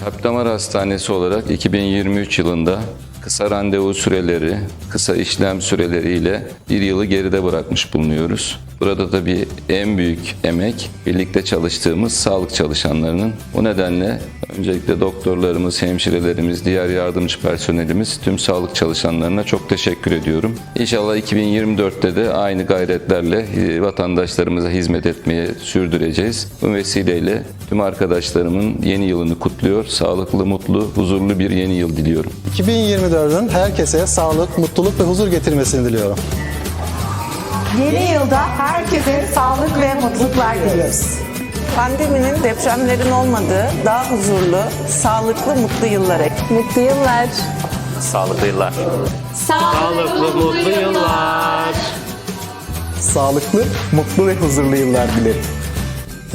Kalp Damar Hastanesi olarak 2023 yılında kısa randevu süreleri, kısa işlem süreleriyle bir yılı geride bırakmış bulunuyoruz. Burada da bir en büyük emek birlikte çalıştığımız sağlık çalışanlarının. O nedenle öncelikle doktorlarımız, hemşirelerimiz, diğer yardımcı personelimiz, tüm sağlık çalışanlarına çok teşekkür ediyorum. İnşallah 2024'te de aynı gayretlerle e, vatandaşlarımıza hizmet etmeye sürdüreceğiz. Bu vesileyle tüm arkadaşlarımın yeni yılını kutluyor. Sağlıklı, mutlu, huzurlu bir yeni yıl diliyorum. 2024'ün herkese sağlık, mutluluk ve huzur getirmesini diliyorum. Yeni yılda herkese sağlık ve mutluluklar diliyoruz. Pandeminin, depremlerin olmadığı daha huzurlu, sağlıklı, mutlu yıllara. Mutlu yıllar. Sağlıklı yıllar. Sağlıklı mutlu yıllar. Sağlıklı, mutlu ve huzurlu yıllar dilerim.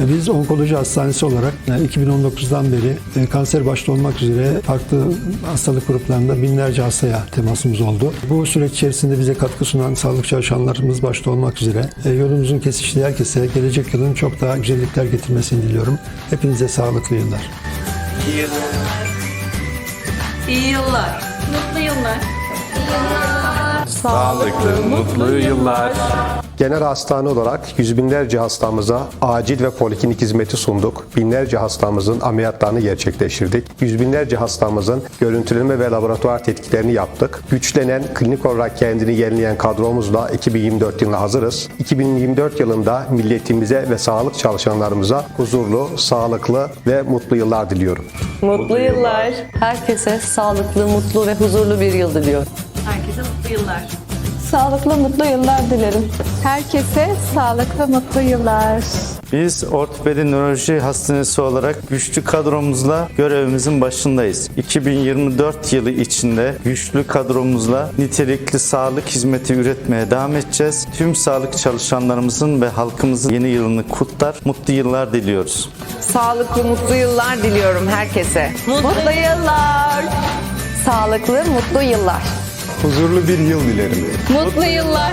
Biz onkoloji hastanesi olarak e, 2019'dan beri e, kanser başta olmak üzere farklı hastalık gruplarında binlerce hastaya temasımız oldu. Bu süreç içerisinde bize katkı sunan sağlık çalışanlarımız başta olmak üzere e, yolumuzun kesiştiği herkese gelecek yılın çok daha güzellikler getirmesini diliyorum. Hepinize sağlıklı yıllar. İyi yıllar. Mutlu yıllar. Sağlıklı, mutlu yıllar. Genel hastane olarak yüz binlerce hastamıza acil ve poliklinik hizmeti sunduk. Binlerce hastamızın ameliyatlarını gerçekleştirdik. Yüz binlerce hastamızın görüntüleme ve laboratuvar tetkiklerini yaptık. Güçlenen, klinik olarak kendini yenileyen kadromuzla 2024 yılına hazırız. 2024 yılında milletimize ve sağlık çalışanlarımıza huzurlu, sağlıklı ve mutlu yıllar diliyorum. Mutlu yıllar. Herkese sağlıklı, mutlu ve huzurlu bir yıl diliyorum. Herkese mutlu yıllar. Sağlıklı mutlu yıllar dilerim. Herkese sağlıklı mutlu yıllar. Biz Ortopedi Nöroloji Hastanesi olarak güçlü kadromuzla görevimizin başındayız. 2024 yılı içinde güçlü kadromuzla nitelikli sağlık hizmeti üretmeye devam edeceğiz. Tüm sağlık çalışanlarımızın ve halkımızın yeni yılını kutlar, mutlu yıllar diliyoruz. Sağlıklı, mutlu yıllar diliyorum herkese. Mutlu yıllar. Sağlıklı mutlu yıllar. Huzurlu bir yıl dilerim. Mutlu yıllar.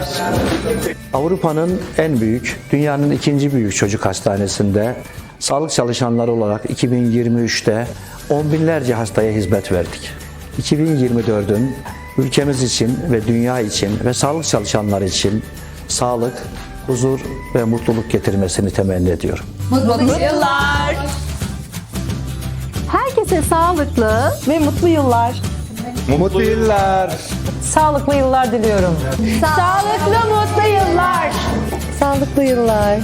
Avrupa'nın en büyük, dünyanın ikinci büyük çocuk hastanesinde sağlık çalışanları olarak 2023'te on binlerce hastaya hizmet verdik. 2024'ün ülkemiz için ve dünya için ve sağlık çalışanları için sağlık, huzur ve mutluluk getirmesini temenni ediyorum. Mutlu yıllar. Herkese sağlıklı ve mutlu yıllar. Mutlu yıllar. Sağlıklı yıllar diliyorum. Sağlıklı mutlu yıllar. Sağlıklı yıllar.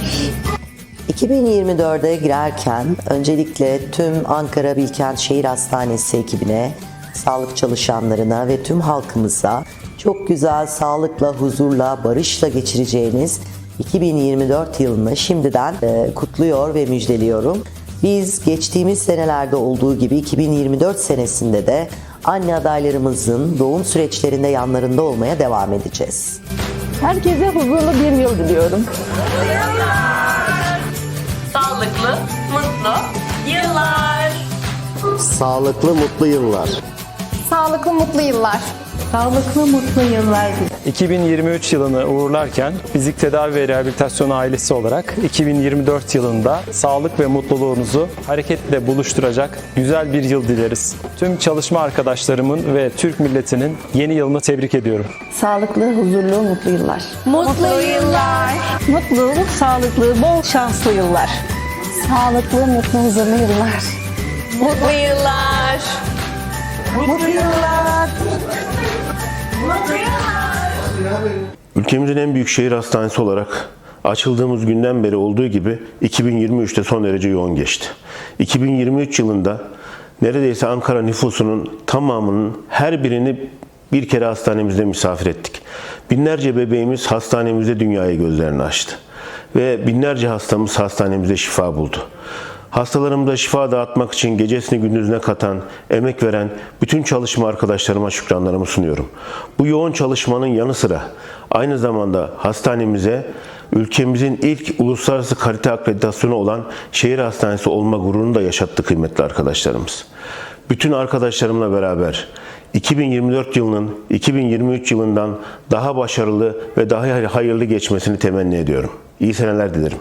2024'e girerken öncelikle tüm Ankara Bilkent Şehir Hastanesi ekibine, sağlık çalışanlarına ve tüm halkımıza çok güzel sağlıkla, huzurla, barışla geçireceğiniz 2024 yılını şimdiden e, kutluyor ve müjdeliyorum. Biz geçtiğimiz senelerde olduğu gibi 2024 senesinde de anne adaylarımızın doğum süreçlerinde yanlarında olmaya devam edeceğiz. Herkese huzurlu bir yıl diliyorum. Sağlıklı, mutlu yıllar. Sağlıklı, mutlu yıllar. Sağlıklı mutlu yıllar. Sağlıklı mutlu yıllar 2023 yılını uğurlarken Fizik Tedavi ve Rehabilitasyon ailesi olarak 2024 yılında sağlık ve mutluluğunuzu hareketle buluşturacak güzel bir yıl dileriz. Tüm çalışma arkadaşlarımın ve Türk milletinin yeni yılını tebrik ediyorum. Sağlıklı, huzurlu, mutlu yıllar. Mutlu yıllar. Mutlu, sağlıklı, bol şanslı yıllar. Sağlıklı, mutlu, huzurlu yıllar. Mutlu yıllar. Mutlu yıllar. Ülkemizin en büyük şehir hastanesi olarak açıldığımız günden beri olduğu gibi 2023'te son derece yoğun geçti. 2023 yılında neredeyse Ankara nüfusunun tamamının her birini bir kere hastanemizde misafir ettik. Binlerce bebeğimiz hastanemizde dünyaya gözlerini açtı. Ve binlerce hastamız hastanemizde şifa buldu. Hastalarımıza şifa dağıtmak için gecesini gündüzüne katan, emek veren bütün çalışma arkadaşlarıma şükranlarımı sunuyorum. Bu yoğun çalışmanın yanı sıra aynı zamanda hastanemize ülkemizin ilk uluslararası kalite akreditasyonu olan şehir hastanesi olma gururunu da yaşattı kıymetli arkadaşlarımız. Bütün arkadaşlarımla beraber 2024 yılının 2023 yılından daha başarılı ve daha hayırlı geçmesini temenni ediyorum. İyi seneler dilerim.